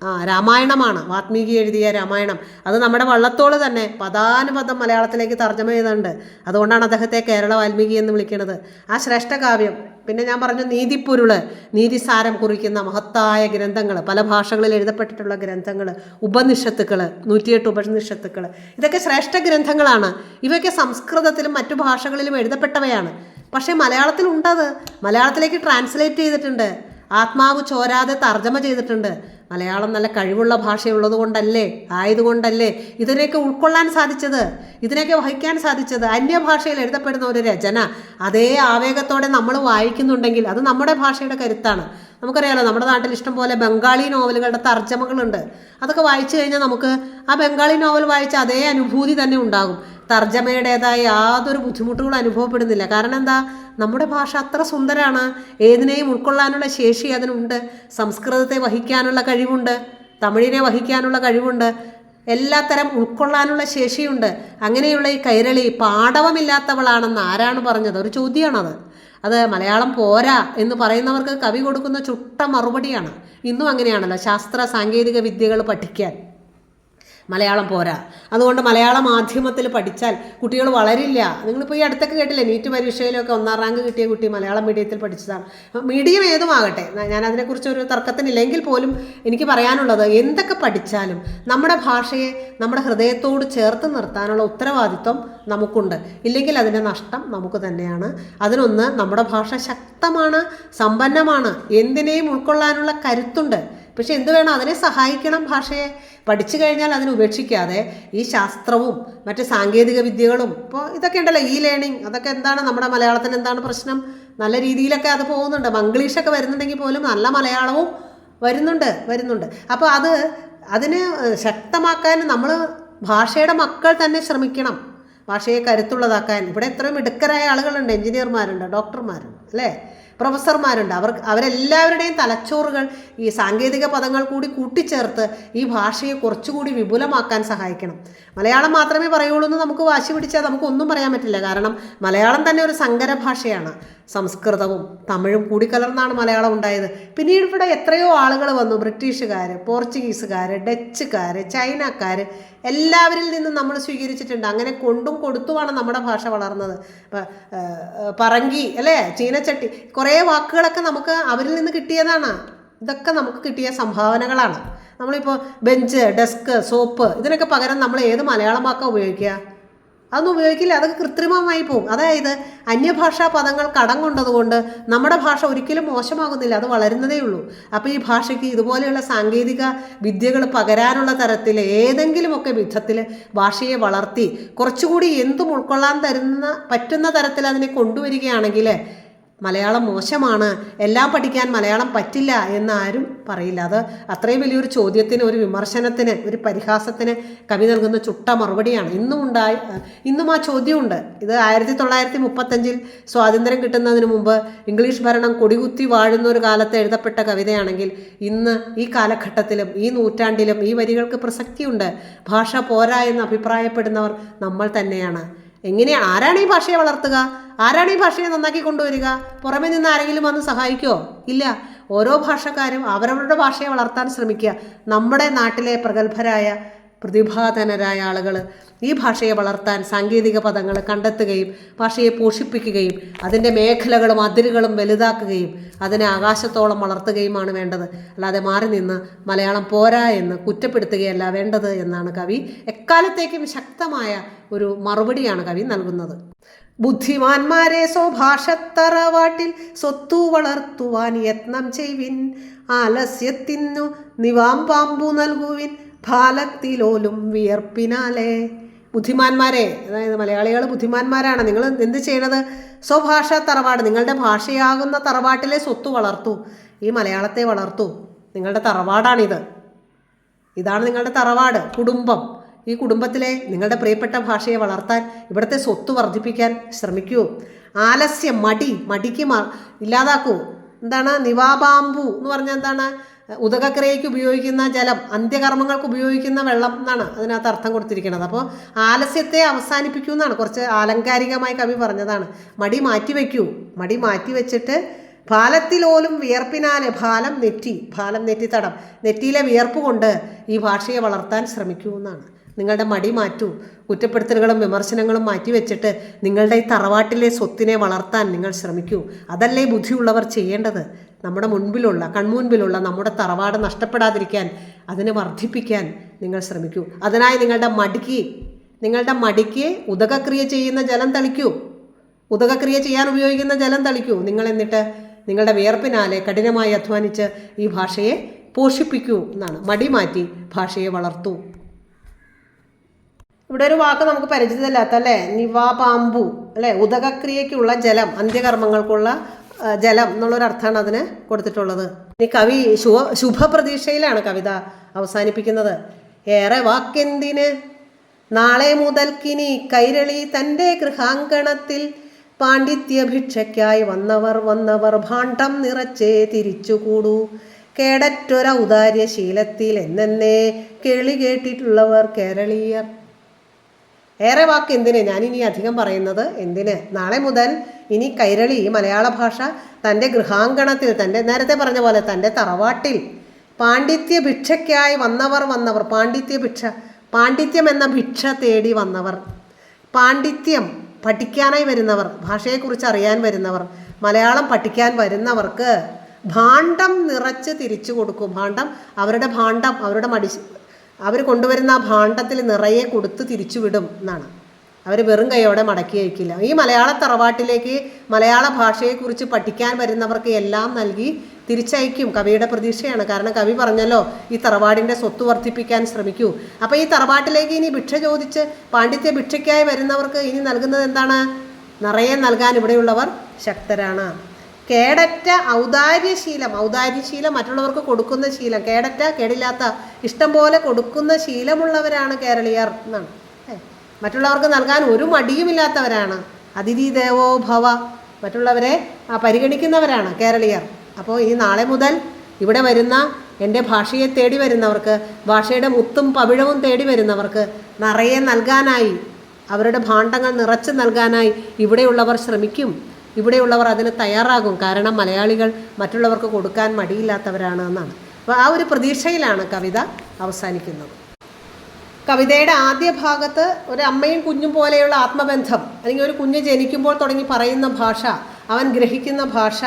ആ രാമായണമാണ്. വാത്മീകി എഴുതിയ രാമായണം. അത് നമ്മുടെ വള്ളത്തോൾ തന്നെ പദാനുപദം മലയാളത്തിലേക്ക് തർജമ ചെയ്തിട്ടുണ്ട്. അതുകൊണ്ടാണ് അദ്ദേഹത്തെ കേരള വാൽമീകി എന്ന് വിളിക്കുന്നത്. ആ ശ്രേഷ്ഠ കാവ്യം പിന്നെ ഞാൻ പറഞ്ഞു നീതിപ്പൊരുൾ നീതിസാരം കുറിക്കുന്ന മഹത്തായ ഗ്രന്ഥങ്ങൾ പല ഭാഷകളിൽ എഴുതപ്പെട്ടിട്ടുള്ള ഗ്രന്ഥങ്ങൾ ഉപനിഷത്തുക്കൾ നൂറ്റിയെട്ട് ഉപനിഷത്തുക്കൾ ഇതൊക്കെ ശ്രേഷ്ഠ ഗ്രന്ഥങ്ങളാണ്. ഇവയൊക്കെ സംസ്കൃതത്തിലും മറ്റു ഭാഷകളിലും എഴുതപ്പെട്ടവയാണ്. പക്ഷേ മലയാളത്തിലുണ്ടത്. മലയാളത്തിലേക്ക് ട്രാൻസ്ലേറ്റ് ചെയ്തിട്ടുണ്ട്. ആത്മാവ് ചോരാതെ തർജമ ചെയ്തിട്ടുണ്ട്. മലയാളം നല്ല കഴിവുള്ള ഭാഷയുള്ളത് കൊണ്ടല്ലേ? ആയതുകൊണ്ടല്ലേ? ഇതിനെയൊക്കെ ഉൾക്കൊള്ളാൻ സാധിച്ചത്? ഇതിനെയൊക്കെ വഹിക്കാൻ സാധിച്ചത്? അന്യഭാഷയിൽ എഴുതപ്പെടുന്ന ഒരു രചന. അതേ ആവേഗത്തോടെ നമ്മൾ വായിക്കുന്നുണ്ടെങ്കിൽ അത് നമ്മുടെ ഭാഷയുടെ കരുത്താണ്. നമുക്കറിയാലോ നമ്മുടെ നാട്ടിൽ ഇഷ്ടം പോലെ ബംഗാളി നോവലുകളുടെ തർജമകളുണ്ട്. അതൊക്കെ വായിച്ചു കഴിഞ്ഞാൽ നമുക്ക് ആ ബംഗാളി നോവൽ വായിച്ച അതേ അനുഭൂതി തന്നെ ഉണ്ടാകും. തർജമയുടേതായ യാതൊരു ബുദ്ധിമുട്ടുകളും അനുഭവപ്പെടുന്നില്ല. കാരണം എന്താ? നമ്മുടെ ഭാഷ അത്ര സുന്ദരമാണ് ഏതിനെയും ഉൾക്കൊള്ളാനുള്ള ശേഷി അതിനുണ്ട്. സംസ്കൃതത്തെ വഹിക്കാനുള്ള കഴിവുണ്ട്. തമിഴിനെ വഹിക്കാനുള്ള കഴിവുണ്ട്. എല്ലാത്തരം ഉൾക്കൊള്ളാനുള്ള ശേഷിയുണ്ട്. അങ്ങനെയുള്ള ഈ കൈരളി പാടവമില്ലാത്തവളാണെന്ന് ആരാണ് പറഞ്ഞത്? ഒരു ചോദ്യമാണത് അത് മലയാളം പോരാ എന്ന് പറയുന്നവർക്ക് കവി കൊടുക്കുന്ന ചുട്ട മറുപടിയാണ്. ഇന്നും അങ്ങനെയാണല്ലോ ശാസ്ത്ര സാങ്കേതിക വിദ്യകൾ പഠിക്കാൻ. മലയാളം പോരാ. അതുകൊണ്ട് മലയാള മാധ്യമത്തിൽ പഠിച്ചാൽ കുട്ടികൾ വളരില്ല. നിങ്ങളിപ്പോൾ ഈ അടുത്തൊക്കെ കേട്ടില്ലേ? നീറ്റ് പരീക്ഷയിലൊക്കെ ഒന്നാം റാങ്ക് കിട്ടിയ കുട്ടി മലയാളം മീഡിയത്തിൽ പഠിച്ചതാണ്. മീഡിയം ഏതുമാകട്ടെ? ഞാൻ അതിനെക്കുറിച്ച് ഒരു തർക്കത്തിനില്ലെങ്കിൽ പോലും എനിക്ക് പറയാനുള്ളത് എന്തൊക്കെ പഠിച്ചാലും നമ്മുടെ ഭാഷയെ നമ്മുടെ ഹൃദയത്തോട് ചേർത്ത് നിർത്താനുള്ള ഉത്തരവാദിത്വം നമുക്കുണ്ട്. ഇല്ലെങ്കിൽ അതിന്റെ നഷ്ടം നമുക്ക് തന്നെയാണ്. അതിനൊന്ന് നമ്മുടെ ഭാഷ ശക്തമാണ് സമ്പന്നമാണ്. എന്തിനേയും ഉൾക്കൊള്ളാനുള്ള കരുത്തുണ്ട്. പക്ഷെ എന്ത് വേണം? അതിനെ സഹായിക്കണം ഭാഷയെ. പഠിച്ചു കഴിഞ്ഞാൽ അതിനെ ഉപേക്ഷിക്കാതെ ഈ ശാസ്ത്രവും മറ്റ് സാങ്കേതിക വിദ്യകളും ഇപ്പോൾ ഇതൊക്കെ ഉണ്ടല്ലോ ഈ ലേണിംഗ് അതൊക്കെ എന്താണ് നമ്മുടെ മലയാളത്തിന് എന്താണ് പ്രശ്നം? നല്ല രീതിയിലൊക്കെ അത് പോകുന്നുണ്ട്. മംഗ്ലീഷൊക്കെ വരുന്നുണ്ടെങ്കിൽ പോലും നല്ല മലയാളവും വരുന്നുണ്ട് വരുന്നുണ്ട്. അപ്പോൾ അത് അതിന് ശക്തമാക്കാൻ നമ്മൾ ഭാഷയുടെ മക്കൾ തന്നെ ശ്രമിക്കണം. ഭാഷയെ കരുത്തുള്ളതാക്കാൻ. ഇവിടെ എത്രയും മിടുക്കരായ ആളുകളുണ്ട് എഞ്ചിനീയർമാരുണ്ട് ഡോക്ടർമാരുണ്ട് അല്ലേ? പ്രൊഫസർമാരുണ്ട്. അവർ അവരെല്ലാവരുടെയും തലച്ചോറുകൾ ഈ സാങ്കേതിക പദങ്ങൾ കൂടി കൂട്ടിച്ചേർത്ത് ഈ ഭാഷയെ കുറച്ചുകൂടി വിപുലമാക്കാൻ സഹായിക്കണം. മലയാളം മാത്രമേ പറയുള്ളൂ എന്ന് നമുക്ക് വാശി പിടിച്ചാൽ നമുക്ക് ഒന്നും പറയാൻ പറ്റില്ല. കാരണം മലയാളം തന്നെ ഒരു സങ്കര ഭാഷയാണ്. സംസ്കൃതവും തമിഴും കൂടിക്കലർന്നാണ് മലയാളം ഉണ്ടായത്. പിന്നീട് ഇവിടെ എത്രയോ ആളുകൾ വന്നു. ബ്രിട്ടീഷുകാർ പോർച്ചുഗീസുകാർ ഡച്ചുകാർ ചൈനക്കാർ എല്ലാവരിൽ നിന്നും നമ്മൾ സ്വീകരിച്ചിട്ടുണ്ട്. അങ്ങനെ കൊണ്ടും കൊടുത്തുമാണ് നമ്മുടെ ഭാഷ വളർന്നത്. പറങ്കി അല്ലേ? ചീനച്ചട്ടി. കുറേ വാക്കുകളൊക്കെ നമുക്ക് അവരിൽ നിന്ന് കിട്ടിയതാണ്. ഇതൊക്കെ നമുക്ക് കിട്ടിയ സംഭാവനകളാണ്. നമ്മളിപ്പോൾ ബെഞ്ച് ഡെസ്ക് സോപ്പ് ഇതിനൊക്കെ പകരം നമ്മൾ ഏത് മലയാളം വാക്കാണ് ഉപയോഗിക്കുക? അതൊന്നും ഉപയോഗിക്കില്ല. അതൊക്കെ കൃത്രിമമായി പോകും. അതായത് അന്യഭാഷാ പദങ്ങൾ കടം കൊണ്ടതുകൊണ്ട് നമ്മുടെ ഭാഷ ഒരിക്കലും മോശമാകുന്നില്ല. അത് വളരുന്നതേ ഉള്ളൂ. അപ്പോൾ ഈ ഭാഷയ്ക്ക് ഇതുപോലെയുള്ള സാങ്കേതിക വിദ്യകൾ പകരാനുള്ള തരത്തിൽ ഏതെങ്കിലുമൊക്കെ വിധത്തിൽ ഭാഷയെ വളർത്തി കുറച്ചുകൂടി എന്തും ഉൾക്കൊള്ളാൻ തരുന്ന പറ്റുന്ന തരത്തിൽ അതിനെ കൊണ്ടുവരികയാണെങ്കിൽ മലയാളം മോശമാണ്. എല്ലാം പഠിക്കാൻ മലയാളം പറ്റില്ല എന്നാരും പറയില്ല. അത് അത്രയും വലിയൊരു ചോദ്യത്തിന് ഒരു വിമർശനത്തിന് ഒരു പരിഹാസത്തിന് കവി നൽകുന്ന ചുട്ട മറുപടിയാണ്. ഇന്നും ഉണ്ടായി ഇന്നും ആ ചോദ്യമുണ്ട്. ഇത് ആയിരത്തി തൊള്ളായിരത്തി മുപ്പത്തഞ്ചിൽ സ്വാതന്ത്ര്യം കിട്ടുന്നതിന് മുമ്പ് ഇംഗ്ലീഷ് ഭരണം കൊടികുത്തി വാഴുന്ന ഒരു കാലത്ത് എഴുതപ്പെട്ട കവിതയാണെങ്കിൽ ഇന്ന് ഈ കാലഘട്ടത്തിലും ഈ നൂറ്റാണ്ടിലും ഈ വരികൾക്ക് പ്രസക്തിയുണ്ട്. ഭാഷ പോരാ എന്ന് അഭിപ്രായപ്പെടുന്നവർ നമ്മൾ തന്നെയാണ്. എങ്ങനെ ആരാണ് ഈ ഭാഷയെ വളർത്തുക? ആരാണ് ഈ ഭാഷയെ നന്നാക്കി കൊണ്ടുവരിക? പുറമെ നിന്ന് ആരെങ്കിലും വന്ന് സഹായിക്കുമോ ഇല്ല. ഓരോ ഭാഷക്കാരും അവരവരുടെ ഭാഷയെ വളർത്താൻ ശ്രമിക്കുക. നമ്മുടെ നാട്ടിലെ പ്രഗത്ഭരായ പ്രതിഭാധനരായ ആളുകൾ ഈ ഭാഷയെ വളർത്താൻ സാങ്കേതിക പദങ്ങൾ കണ്ടെത്തുകയും ഭാഷയെ പോഷിപ്പിക്കുകയും അതിന്റെ മേഖലകളും അതിരുകളും വലുതാക്കുകയും അതിനെ ആകാശത്തോളം വളർത്തുകയുമാണ് വേണ്ടത്. അല്ലാതെ മാറി നിന്ന് മലയാളം പോരാ എന്ന് കുറ്റപ്പെടുത്തുകയല്ല വേണ്ടത് എന്നാണ് കവി. എക്കാലത്തേക്കും ശക്തമായ ഒരു മറുപടിയാണ് കവി നൽകുന്നത്. ബുദ്ധിമാന്മാരെ സ്വഭാഷത്തറവാട്ടിൽ സ്വത്തു വളർത്തുവാൻ യത്നം ചെയ്വിൻ ആലസ്യത്തിന്നു നിവാം പാമ്പു നൽകുവിൻ. ഫാലത്തിലോലും വിയർപ്പിനാലേ. ബുദ്ധിമാന്മാരെ അതായത് മലയാളികൾ ബുദ്ധിമാന്മാരാണ്. നിങ്ങൾ എന്ത് ചെയ്യണത്? സ്വഭാഷ തറവാട് നിങ്ങളുടെ ഭാഷയാകുന്ന തറവാട്ടിലെ സ്വത്ത് വളർത്തു. ഈ മലയാളത്തെ വളർത്തു. നിങ്ങളുടെ തറവാടാണിത്. ഇതാണ് നിങ്ങളുടെ തറവാട് കുടുംബം. ഈ കുടുംബത്തിലെ നിങ്ങളുടെ പ്രിയപ്പെട്ട ഭാഷയെ വളർത്താൻ ഇവിടുത്തെ സ്വത്ത് വർദ്ധിപ്പിക്കാൻ ശ്രമിക്കൂ. ആലസ്യം മടി മടിക്ക് ഇല്ലാതാക്കൂ. എന്താണ്? നിവാബാമ്പു എന്ന് പറഞ്ഞാൽ എന്താണ്? ഉദകക്രിയയ്ക്ക് ഉപയോഗിക്കുന്ന ജലം അന്ത്യകർമ്മങ്ങൾക്ക് ഉപയോഗിക്കുന്ന വെള്ളം എന്നാണ് അതിനകത്ത് അർത്ഥം കൊടുത്തിരിക്കുന്നത്. അപ്പോൾ ആലസ്യത്തെ അവസാനിപ്പിക്കൂ എന്നാണ് കുറച്ച് ആലങ്കാരികമായി കവി പറഞ്ഞതാണ്. മടി മാറ്റി മാറ്റിവെക്കൂ മടി മാറ്റി മാറ്റിവെച്ചിട്ട് ഫാലത്തിലോലും വിയർപ്പിനാലെ ഫാലം നെറ്റി ഫാലം നെറ്റിത്തടം നെറ്റിയിലെ വിയർപ്പ് കൊണ്ട് ഈ ഭാഷയെ വളർത്താൻ ശ്രമിക്കൂ എന്നാണ്. നിങ്ങളുടെ മടി മാറ്റൂ കുറ്റപ്പെടുത്തലുകളും വിമർശനങ്ങളും മാറ്റിവെച്ചിട്ട് നിങ്ങളുടെ ഈ തറവാട്ടിലെ സ്വത്തിനെ വളർത്താൻ നിങ്ങൾ ശ്രമിക്കൂ. അതല്ലേ ബുദ്ധിയുള്ളവർ ചെയ്യേണ്ടത്? നമ്മുടെ മുൻപിലുള്ള കൺമുൻപിലുള്ള നമ്മുടെ തറവാട് നഷ്ടപ്പെടാതിരിക്കാൻ അതിനെ വർദ്ധിപ്പിക്കാൻ നിങ്ങൾ ശ്രമിക്കൂ. അതിനായി നിങ്ങളുടെ മടിക്ക് നിങ്ങളുടെ മടിക്ക് ഉദകക്രിയ ചെയ്യുന്ന ജലം തളിക്കൂ. ഉദകക്രിയ ചെയ്യാൻ ഉപയോഗിക്കുന്ന ജലം തളിക്കൂ. നിങ്ങൾ എന്നിട്ട് നിങ്ങളുടെ വിയർപ്പിനാലെ കഠിനമായി അധ്വാനിച്ച് ഈ ഭാഷയെ പോഷിപ്പിക്കൂ എന്നാണ്. മടി മാറ്റി ഭാഷയെ വളർത്തൂ. ഇവിടെ ഒരു വാക്ക് നമുക്ക് പരിചിതമല്ലാത്ത അല്ലേ നിവാ പാമ്പു അല്ലേ? ഉദകക്രിയയ്ക്കുള്ള ജലം അന്ത്യകർമ്മങ്ങൾക്കുള്ള ജലം എന്നുള്ളൊരു അർത്ഥമാണ് അതിന് കൊടുത്തിട്ടുള്ളത്. ഇനി കവി ശുഭ ശുഭപ്രതീക്ഷയിലാണ് കവിത അവസാനിപ്പിക്കുന്നത്. ഏറെ വാക്കെന്തിന്? നാളെ മുതൽക്കിനി കൈരളി തന്റെ ഗൃഹാങ്കണത്തിൽ പാണ്ഡിത്യഭിക്ഷയ്ക്കായി വന്നവർ വന്നവർ ഭാണ്ഡം നിറച്ചേ തിരിച്ചുകൂടൂ. കേടറ്റൊരൗദാര്യശീലത്തിൽ എന്നെന്നേ കേളി കേട്ടിട്ടുള്ളവർ കേരളീയർ. ഏറെ വാക്ക് എന്തിന്? ഞാനിനി അധികം പറയുന്നത് എന്തിന്? നാളെ മുതൽ ഇനി കൈരളി മലയാള ഭാഷ തന്റെ ഗൃഹാങ്കണത്തിൽ തന്റെ നേരത്തെ പറഞ്ഞ പോലെ തന്റെ തറവാട്ടിൽ പാണ്ഡിത്യ ഭിക്ഷയ്ക്കായി വന്നവർ വന്നവർ പാണ്ഡിത്യ ഭിക്ഷ പാണ്ഡിത്യം എന്ന ഭിക്ഷ തേടി വന്നവർ പാണ്ഡിത്യം പഠിക്കാനായി വരുന്നവർ ഭാഷയെക്കുറിച്ച് അറിയാൻ വരുന്നവർ മലയാളം പഠിക്കാൻ വരുന്നവർക്ക് ഭാണ്ഡം നിറച്ച് തിരിച്ചു കൊടുക്കും. ഭാണ്ഡം അവരുടെ ഭാണ്ഡം അവരുടെ മടി അവർ കൊണ്ടുവരുന്ന ആ ഭാണ്ഡത്തിൽ നിറയെ കൊടുത്ത് തിരിച്ചുവിടും എന്നാണ്. അവർ വെറും കൈയോടെ മടക്കി അയക്കില്ല. ഈ മലയാള തറവാട്ടിലേക്ക് മലയാള ഭാഷയെക്കുറിച്ച് പഠിക്കാൻ വരുന്നവർക്ക് എല്ലാം നൽകി തിരിച്ചയക്കും. കവിയുടെ പ്രതീക്ഷയാണ്. കാരണം കവി പറഞ്ഞല്ലോ ഈ തറവാടിന്റെ സ്വത്ത് വർദ്ധിപ്പിക്കാൻ ശ്രമിക്കൂ. അപ്പോൾ ഈ തറവാട്ടിലേക്ക് ഇനി ഭിക്ഷ ചോദിച്ച് പാണ്ഡിത്യ ഭിക്ഷയ്ക്കായി വരുന്നവർക്ക് ഇനി നൽകുന്നത് എന്താണ്? നിറയെ നൽകാൻ ഇവിടെയുള്ളവർ ശക്തരാണ്. കേടറ്റ ഔദാര്യശീലം ഔദാര്യശീലം മറ്റുള്ളവർക്ക് കൊടുക്കുന്ന ശീലം കേടറ്റ കേടില്ലാത്ത ഇഷ്ടം പോലെ കൊടുക്കുന്ന ശീലമുള്ളവരാണ് കേരളീയർ എന്നാണ്. മറ്റുള്ളവർക്ക് നൽകാൻ ഒരു മടിയുമില്ലാത്തവരാണ്. അതിഥി ദേവോ ഭവ മറ്റുള്ളവരെ പരിഗണിക്കുന്നവരാണ് കേരളീയർ. അപ്പോൾ ഈ നാളെ മുതൽ ഇവിടെ വരുന്ന എന്റെ ഭാഷയെ തേടി വരുന്നവർക്ക് ഭാഷയുടെ മുത്തും പവിഴവും തേടി വരുന്നവർക്ക് നിറയെ നൽകാനായി അവരുടെ ഭാണ്ഡങ്ങൾ നിറച്ച് നൽകാനായി ഇവിടെയുള്ളവർ ശ്രമിക്കും. ഇവിടെയുള്ളവർ അതിന് തയ്യാറാകും. കാരണം മലയാളികൾ മറ്റുള്ളവർക്ക് കൊടുക്കാൻ മടിയില്ലാത്തവരാണ് എന്നാണ്. അപ്പോൾ ആ ഒരു പ്രതീക്ഷയിലാണ് കവിത അവസാനിക്കുന്നത്. കവിതയുടെ ആദ്യ ഭാഗത്ത് ഒരു അമ്മയും കുഞ്ഞും പോലെയുള്ള ആത്മബന്ധം അല്ലെങ്കിൽ ഒരു കുഞ്ഞ് ജനിക്കുമ്പോൾ തുടങ്ങി പറയുന്ന ഭാഷ അവൻ ഗ്രഹിക്കുന്ന ഭാഷ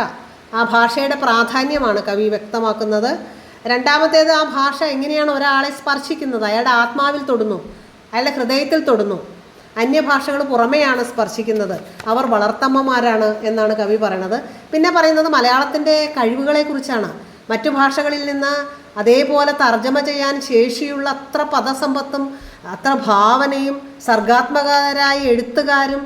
ആ ഭാഷയുടെ പ്രാധാന്യമാണ് കവി വ്യക്തമാക്കുന്നത്. രണ്ടാമത്തേത് ആ ഭാഷ എങ്ങനെയാണ് ഒരാളെ സ്പർശിക്കുന്നത്? അയാളുടെ ആത്മാവിൽ തൊടുന്നു അയാളുടെ ഹൃദയത്തിൽ തൊടുന്നു. അന്യഭാഷകൾ പുറമെയാണ് സ്പർശിക്കുന്നത്. അവർ വളർത്തമ്മമാരാണ് എന്നാണ് കവി പറയണത്. പിന്നെ പറയുന്നത് മലയാളത്തിന്റെ കഴിവുകളെക്കുറിച്ചാണ്. മറ്റു ഭാഷകളിൽ നിന്ന് അതേപോലെ തർജമ ചെയ്യാൻ ശേഷിയുള്ള അത്ര പദസമ്പത്തും അത്ര ഭാവനയും സർഗാത്മകരായ എഴുത്തുകാരും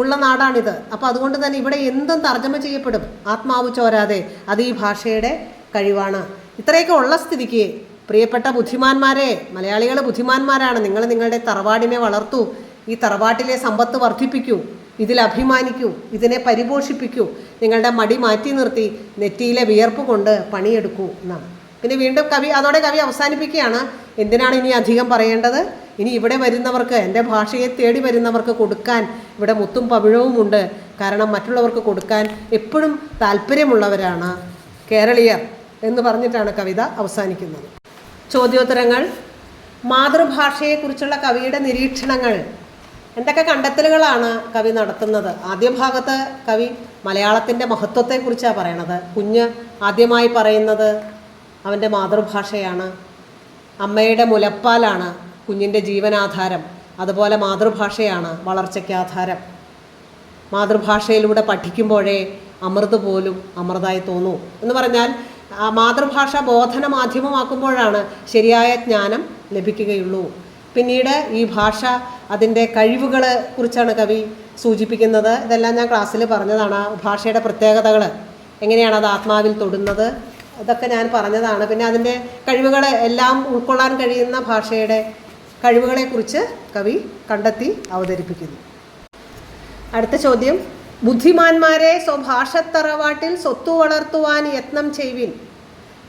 ഉള്ള നാടാണിത്. അപ്പോൾ അതുകൊണ്ട് തന്നെ ഇവിടെ എന്തും തർജമ ചെയ്യപ്പെടും. ആത്മാവ് ചോരാതെ അത് ഈ ഭാഷയുടെ കഴിവാണ്. ഇത്രയൊക്കെ ഉള്ള സ്ഥിതിക്ക് പ്രിയപ്പെട്ട ബുദ്ധിമാന്മാരെ മലയാളികൾ ബുദ്ധിമാന്മാരാണ്. നിങ്ങൾ നിങ്ങളുടെ തറവാടിനെ വളർത്തൂ. ഈ തറവാട്ടിലെ സമ്പത്ത് വർദ്ധിപ്പിക്കൂ ഇതിൽ അഭിമാനിക്കൂ ഇതിനെ പരിപോഷിപ്പിക്കൂ നിങ്ങളുടെ മടി മാറ്റി നിർത്തി നെറ്റിയിലെ വിയർപ്പ് കൊണ്ട് പണിയെടുക്കൂ എന്നാണ്. പിന്നെ വീണ്ടും കവി അതോടെ കവി അവസാനിപ്പിക്കുകയാണ്. എന്തിനാണ് ഇനി അധികം പറയേണ്ടത്? ഇനി ഇവിടെ വരുന്നവർക്ക് എന്റെ ഭാഷയെ തേടി വരുന്നവർക്ക് കൊടുക്കാൻ ഇവിടെ മുത്തും പവിഴവുമുണ്ട് കാരണം മറ്റുള്ളവർക്ക് കൊടുക്കാൻ എപ്പോഴും താല്പര്യമുള്ളവരാണ് കേരളീയർ എന്ന് പറഞ്ഞിട്ടാണ് കവിത അവസാനിക്കുന്നത്. ചോദ്യോത്തരങ്ങൾ മാതൃഭാഷയെക്കുറിച്ചുള്ള കവിയുടെ നിരീക്ഷണങ്ങൾ എന്തൊക്കെ കണ്ടെത്തലുകളാണ് കവി നടത്തുന്നത്? ആദ്യ ഭാഗത്ത് കവി മലയാളത്തിന്റെ മഹത്വത്തെക്കുറിച്ചാണ് പറയണത്. കുഞ്ഞ് ആദ്യമായി പറയുന്നത് അവന്റെ മാതൃഭാഷയാണ്. അമ്മയുടെ മുലപ്പാലാണ് കുഞ്ഞിന്റെ ജീവനാധാരം. അതുപോലെ മാതൃഭാഷയാണ് വളർച്ചയ്ക്ക് ആധാരം. മാതൃഭാഷയിലൂടെ പഠിക്കുമ്പോഴേ അമൃത് പോലും അമൃതായി തോന്നൂ. എന്ന് പറഞ്ഞാൽ മാതൃഭാഷ ബോധന മാധ്യമമാക്കുമ്പോഴാണ് ശരിയായ ജ്ഞാനം ലഭിക്കുകയുള്ളൂ. പിന്നീട് ഈ ഭാഷ അതിന്റെ കഴിവുകളെ കുറിച്ചാണ് കവി സൂചിപ്പിക്കുന്നത്. ഇതെല്ലാം ഞാൻ ക്ലാസ്സിൽ പറഞ്ഞതാണ്. ആ ഭാഷയുടെ പ്രത്യേകതകൾ എങ്ങനെയാണ് അത് ആത്മാവിൽ തൊടുന്നത്? ഇതൊക്കെ ഞാൻ പറഞ്ഞതാണ്. പിന്നെ അതിന്റെ കഴിവുകളെ എല്ലാം ഉൾക്കൊള്ളാൻ കഴിയുന്ന ഭാഷയുടെ കഴിവുകളെക്കുറിച്ച് കവി കണ്ടെത്തി അവതരിപ്പിക്കുന്നു. അടുത്ത ചോദ്യം. ബുദ്ധിമാന്മാരെ സ്വഭാഷത്തറവാട്ടിൽ സ്വത്തു വളർത്തുവാൻ യത്നം ചെയ്വിൻ.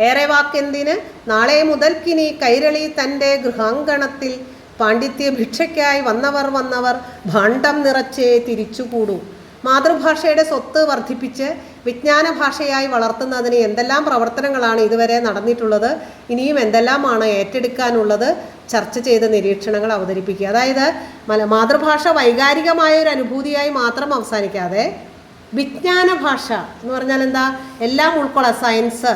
ഏറെ വാക്കെന്തിന്? നാളെ മുതൽക്കിനി കൈരളി തന്റെ ഗൃഹാങ്കണത്തിൽ പാണ്ഡിത്യ ഭിക്ഷയ്ക്കായി വന്നവർ വന്നവർ ഭാണ്ഡം നിറച്ചേ തിരിച്ചുകൂടൂ. മാതൃഭാഷയുടെ സ്വത്ത് വർദ്ധിപ്പിച്ച് വിജ്ഞാന ഭാഷയായി വളർത്തുന്നതിന് എന്തെല്ലാം പ്രവർത്തനങ്ങളാണ് ഇതുവരെ നടന്നിട്ടുള്ളത് ഇനിയും എന്തെല്ലാമാണ് ഏറ്റെടുക്കാനുള്ളത് ചർച്ച ചെയ്ത നിരീക്ഷണങ്ങൾ അവതരിപ്പിക്കുക. അതായത് മല മാതൃഭാഷ വൈകാരികമായ ഒരു അനുഭൂതിയായി മാത്രം അവസാനിക്കാതെ വിജ്ഞാന ഭാഷ എന്ന് പറഞ്ഞാൽ എന്താ? എല്ലാം ഉൾക്കൊള്ളാം സയൻസ്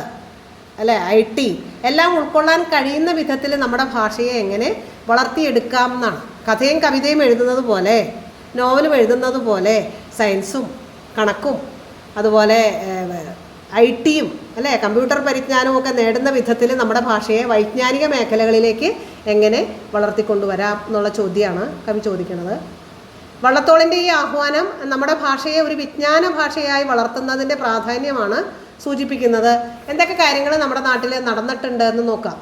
അല്ലെ? ഐ ടി എല്ലാം ഉൾക്കൊള്ളാൻ കഴിയുന്ന വിധത്തിൽ നമ്മുടെ ഭാഷയെ എങ്ങനെ വളർത്തിയെടുക്കാം എന്നാണ് കഥയും കവിതയും എഴുതുന്നത് പോലെ നോവലും എഴുതുന്നത് പോലെ സയൻസും കണക്കും അതുപോലെ ഐ ടിയും അല്ലേ കമ്പ്യൂട്ടർ പരിജ്ഞാനവും ഒക്കെ നേടുന്ന വിധത്തിൽ നമ്മുടെ ഭാഷയെ വൈജ്ഞാനിക മേഖലകളിലേക്ക് എങ്ങനെ വളർത്തിക്കൊണ്ടുവരാം എന്നുള്ള ചോദ്യമാണ് കവി ചോദിക്കുന്നത്. വള്ളത്തോളിന്റെ ഈ ആഹ്വാനം നമ്മുടെ ഭാഷയെ ഒരു വിജ്ഞാന ഭാഷയായി വളർത്തുന്നതിന്റെ പ്രാധാന്യമാണ് സൂചിപ്പിക്കുന്നത്. എന്തൊക്കെ കാര്യങ്ങൾ നമ്മുടെ നാട്ടിൽ നടന്നിട്ടുണ്ട് എന്ന് നോക്കാം.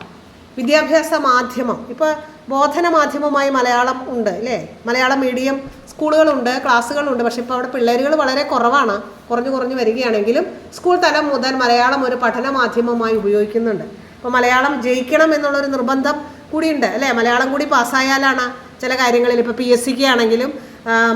വിദ്യാഭ്യാസ മാധ്യമം. ഇപ്പോൾ ബോധന മാധ്യമമായി മലയാളം ഉണ്ട് അല്ലേ? മലയാളം മീഡിയം സ്കൂളുകളുണ്ട് ക്ലാസ്സുകളുണ്ട് പക്ഷേ ഇപ്പോൾ അവിടെ പിള്ളേരുകൾ വളരെ കുറവാണ്. കുറഞ്ഞു കുറഞ്ഞു വരികയാണെങ്കിലും സ്കൂൾ തലം മുതൽ മലയാളം ഒരു പഠന മാധ്യമമായി ഉപയോഗിക്കുന്നുണ്ട്. അപ്പോൾ മലയാളം ജയിക്കണം എന്നുള്ളൊരു നിർബന്ധം കൂടിയുണ്ട് അല്ലേ? മലയാളം കൂടി പാസ്സായാലാണ് ചില കാര്യങ്ങളിൽ ഇപ്പോൾ പി എസ് സിക്ക് ആണെങ്കിലും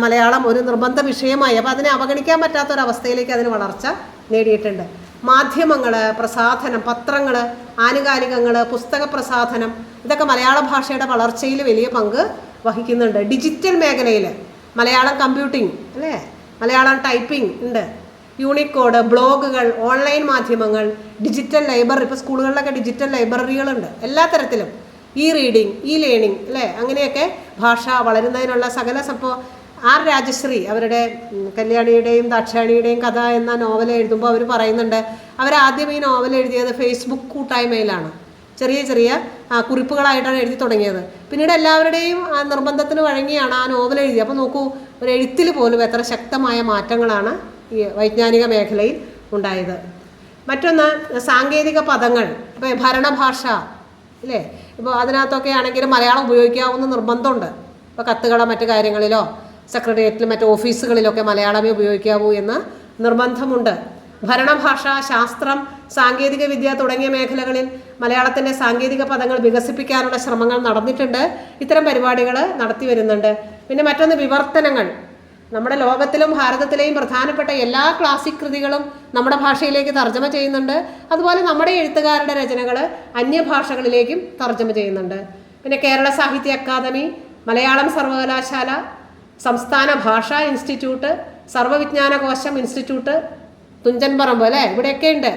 മലയാളം ഒരു നിർബന്ധ വിഷയമായി. അപ്പോൾ അതിനെ അവഗണിക്കാൻ പറ്റാത്തൊരവസ്ഥയിലേക്ക് അതിന് വളർച്ച നേടിയിട്ടുണ്ട്. മാധ്യമങ്ങൾ പ്രസാധനം പത്രങ്ങൾ ആനുകാലികങ്ങൾ പുസ്തക പ്രസാധനം ഇതൊക്കെ മലയാള ഭാഷയുടെ വളർച്ചയിൽ വലിയ പങ്ക് വഹിക്കുന്നുണ്ട്. ഡിജിറ്റൽ മേഖലയിൽ മലയാളം കമ്പ്യൂട്ടിംഗ് അല്ലേ? മലയാളം ടൈപ്പിംഗ് ഉണ്ട്. യൂണിക്കോഡ് ബ്ലോഗുകൾ ഓൺലൈൻ മാധ്യമങ്ങൾ ഡിജിറ്റൽ ലൈബ്രറി ഇപ്പോൾ സ്കൂളുകളിലൊക്കെ ഡിജിറ്റൽ ലൈബ്രറികളുണ്ട്. എല്ലാ തരത്തിലും. ഇ റീഡിംഗ് ഇ ലേണിംഗ് അല്ലേ? അങ്ങനെയൊക്കെ ഭാഷ വളരുന്നതിനുള്ള സകല സംഭവ ആർ രാജശ്രീ അവരുടെ കല്യാണിയുടെയും ദാക്ഷാണിയുടെയും കഥ എന്ന നോവൽ എഴുതുമ്പോൾ അവർ പറയുന്നുണ്ട് അവരാദ്യം ഈ നോവൽ എഴുതിയത് ഫേസ്ബുക്ക് കൂട്ടായ്മയിലാണ്. ചെറിയ ചെറിയ കുറിപ്പുകളായിട്ടാണ് എഴുതി തുടങ്ങിയത്. പിന്നീട് എല്ലാവരുടെയും ആ നിർബന്ധത്തിന് വഴങ്ങിയാണ് ആ നോവൽ എഴുതിയത്. അപ്പോൾ നോക്കൂ ഒരു എഴുത്തിൽ പോലും എത്ര ശക്തമായ മാറ്റങ്ങളാണ് ഈ വൈജ്ഞാനിക മേഖലയിൽ ഉണ്ടായത്. മറ്റൊന്ന് സാങ്കേതിക പദങ്ങൾ ഇപ്പോൾ ഭരണഭാഷ ഇല്ലേ? ഇപ്പോൾ അതിനകത്തൊക്കെ ആണെങ്കിലും മലയാളം ഉപയോഗിക്കാവുന്ന നിർബന്ധമുണ്ട്. ഇപ്പോൾ കത്തുകളോ മറ്റു കാര്യങ്ങളിലോ. സെക്രട്ടേറിയറ്റിലും മറ്റു ഓഫീസുകളിലൊക്കെ മലയാളമേ ഉപയോഗിക്കാവൂ എന്ന് നിർബന്ധമുണ്ട്. ഭരണഭാഷ ശാസ്ത്രം സാങ്കേതിക വിദ്യ തുടങ്ങിയ മേഖലകളിൽ മലയാളത്തിന്റെ സാങ്കേതിക പദങ്ങൾ വികസിപ്പിക്കാനുള്ള ശ്രമങ്ങൾ നടന്നിട്ടുണ്ട്. ഇത്തരം പരിപാടികൾ നടത്തി വരുന്നുണ്ട്. പിന്നെ മറ്റൊന്ന് വിവർത്തനങ്ങൾ. നമ്മുടെ ലോകത്തിലും ഭാരതത്തിലെയും പ്രധാനപ്പെട്ട എല്ലാ ക്ലാസിക് കൃതികളും നമ്മുടെ ഭാഷയിലേക്ക് തർജമ ചെയ്യുന്നുണ്ട്. അതുപോലെ നമ്മുടെ എഴുത്തുകാരുടെ രചനകൾ അന്യഭാഷകളിലേക്കും തർജമ ചെയ്യുന്നുണ്ട്. പിന്നെ കേരള സാഹിത്യ അക്കാദമി മലയാളം സർവകലാശാല സംസ്ഥാന ഭാഷാ ഇൻസ്റ്റിറ്റ്യൂട്ട് സർവവിജ്ഞാന കോശം ഇൻസ്റ്റിറ്റ്യൂട്ട് തുഞ്ചൻ പറമ്പ് അല്ലേ? ഇവിടെയൊക്കെ ഉണ്ട്.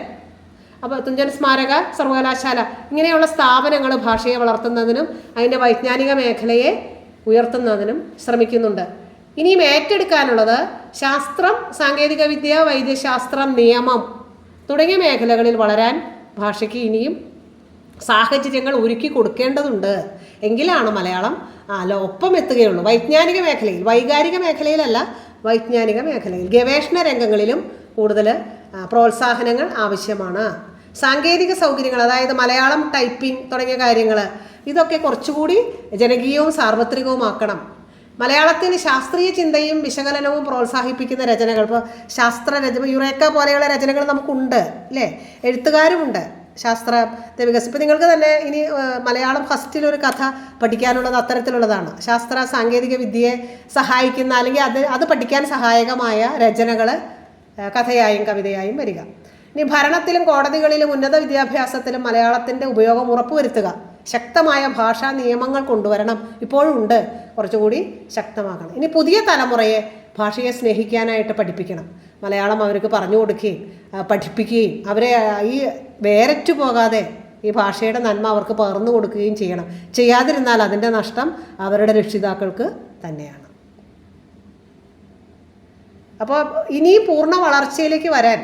അപ്പോൾ തുഞ്ചൻ സ്മാരക സർവകലാശാല ഇങ്ങനെയുള്ള സ്ഥാപനങ്ങൾ ഭാഷയെ വളർത്തുന്നതിനും അതിന്റെ വൈജ്ഞാനിക മേഖലയെ ഉയർത്തുന്നതിനും ശ്രമിക്കുന്നുണ്ട്. ഇനിയും ഏറ്റെടുക്കാനുള്ളത് ശാസ്ത്രം സാങ്കേതികവിദ്യ വൈദ്യശാസ്ത്രം നിയമം തുടങ്ങിയ മേഖലകളിൽ വളരാൻ ഭാഷയ്ക്ക് ഇനിയും സാഹചര്യങ്ങൾ ഒരുക്കി കൊടുക്കേണ്ടതുണ്ട്. എങ്കിലാണ് മലയാളം അല്ല ഒപ്പം എത്തുകയുള്ളൂ. വൈജ്ഞാനിക മേഖലയിൽ വൈകാരിക മേഖലയിലല്ല വൈജ്ഞാനിക മേഖലയിൽ. ഗവേഷണ രംഗങ്ങളിലും കൂടുതൽ പ്രോത്സാഹനങ്ങൾ ആവശ്യമാണ്. സാങ്കേതിക സൗകര്യങ്ങൾ അതായത് മലയാളം ടൈപ്പിംഗ് തുടങ്ങിയ കാര്യങ്ങൾ ഇതൊക്കെ കുറച്ചുകൂടി ജനകീയവും സാർവത്രികവുമാക്കണം. മലയാളത്തിന് ശാസ്ത്രീയ ചിന്തയും വിശകലനവും പ്രോത്സാഹിപ്പിക്കുന്ന രചനകൾ ഇപ്പോൾ ശാസ്ത്ര രചന യുറേക്ക പോലെയുള്ള രചനകൾ നമുക്കുണ്ട് അല്ലേ എഴുത്തുകാരുമുണ്ട്. ശാസ്ത്രത്തെ വികസിപ്പ് ഇപ്പം നിങ്ങൾക്ക് തന്നെ ഇനി മലയാളം ഫസ്റ്റിലൊരു കഥ പഠിക്കാനുള്ളത് അത്തരത്തിലുള്ളതാണ്. ശാസ്ത്ര സാങ്കേതിക വിദ്യയെ സഹായിക്കുന്ന അല്ലെങ്കിൽ അത് അത് പഠിക്കാൻ സഹായകമായ രചനകൾ കഥയായും കവിതയായും വരിക. ഇനി ഭരണത്തിലും കോടതികളിലും ഉന്നത വിദ്യാഭ്യാസത്തിലും മലയാളത്തിന്റെ ഉപയോഗം ഉറപ്പുവരുത്തുക. ശക്തമായ ഭാഷാ നിയമങ്ങൾ കൊണ്ടുവരണം ഇപ്പോഴുണ്ട്. കുറച്ചുകൂടി ശക്തമാക്കണം ഇനി പുതിയ തലമുറയെ ഭാഷയെ സ്നേഹിക്കാനായിട്ട് പഠിപ്പിക്കണം. മലയാളം അവർക്ക് പറഞ്ഞു കൊടുക്കുകയും പഠിപ്പിക്കുകയും അവരെ ഈ വേരറ്റു പോകാതെ ഈ ഭാഷയുടെ നന്മ അവർക്ക് പകർന്നു കൊടുക്കുകയും ചെയ്യണം. ചെയ്യാതിരുന്നാൽ അതിന്റെ നഷ്ടം അവരുടെ രക്ഷിതാക്കൾക്ക് തന്നെയാണ്. അപ്പോൾ ഇനിയും പൂർണ വളർച്ചയിലേക്ക് വരാൻ